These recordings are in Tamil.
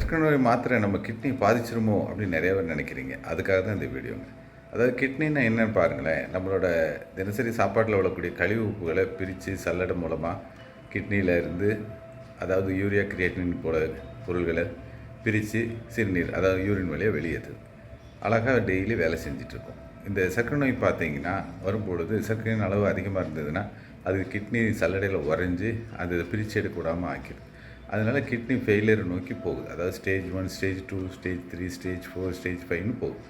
சர்க்கரை நோய் மாத்திரை நம்ம கிட்னி பாதிச்சிருமோ அப்படின்னு நிறைய பேர் நினைக்கிறீங்க. அதுக்காக தான் இந்த வீடியோங்க அதாவது கிட்னின்னா என்னன்னு பாருங்களேன். நம்மளோட தினசரி சாப்பாட்டில் உள்ளக்கூடிய கழிவு உப்புகளை பிரித்து சல்லடை மூலமாக கிட்னியில் இருந்து அதாவது யூரியா கிரியேட்டின் போல பொருள்களை பிரித்து சிறுநீர் அதாவது யூரின் வழியாக வெளியேற்று அழகாக டெய்லி வேலை செஞ்சிட்ருக்கோம் இந்த சர்க்கரை நோய் பார்த்தீங்கன்னா வரும்பொழுது சர்க்கரையின் அளவு அதிகமாக இருந்ததுன்னா அது கிட்னி சல்லடையில் உறைஞ்சி அது பிரித்து எடுக்க விடாமல் ஆக்கிடும். அதனால் கிட்னி ஃபெயிலியர் நோக்கி போகுது. அதாவது stage one stage two stage three stage four stage ஃபைவ்னு போகுது.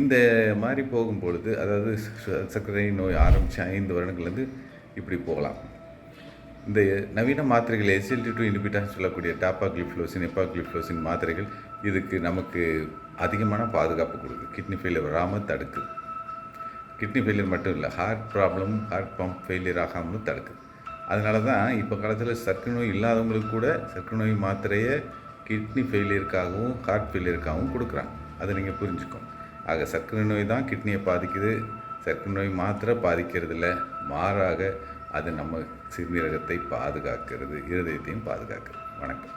இந்த மாதிரி போகும் பொழுது அதாவது சர்க்கரை நோய் ஆரம்பித்து ஐந்து வருடங்கள்லேருந்து இப்படி போகலாம். இந்த நவீன மாத்திரைகள் எஸ்எல்டி டூ இனிபிட்டான்னு சொல்லக்கூடிய டாப்பாக்ளிஃப்ளோசின் எப்பாக்ளிஃப்ளோசின் மாத்திரைகள் இதுக்கு நமக்கு அதிகமான பாதுகாப்பு கொடுக்குது. கிட்னி ஃபெயிலியர் வராமல் தடுக்குது. கிட்னி ஃபெயிலியர் மட்டும் இல்லை heart problem heart pump failure ஆகாமலும் தடுக்குது. அதனால தான் இப்போ காலத்தில் சர்க்கரை நோய் இல்லாதவங்களுக்கு கூட சர்க்கரை நோய் மாத்திரையை கிட்னி ஃபெயிலியருக்காகவும் ஹார்ட் ஃபெயிலியருக்காகவும் கொடுக்குறாங்க. அதை நீங்கள் புரிஞ்சுக்கோங்க. ஆக சர்க்கரை நோய் தான் கிட்னியை பாதிக்குது. சர்க்கரை நோய் மாத்திரை பாதிக்கிறதில்ல. மாறாக அது நம்ம சிறுநீரகத்தை பாதுகாக்கிறது இருதயத்தையும் பாதுகாக்கிறது. வணக்கம்.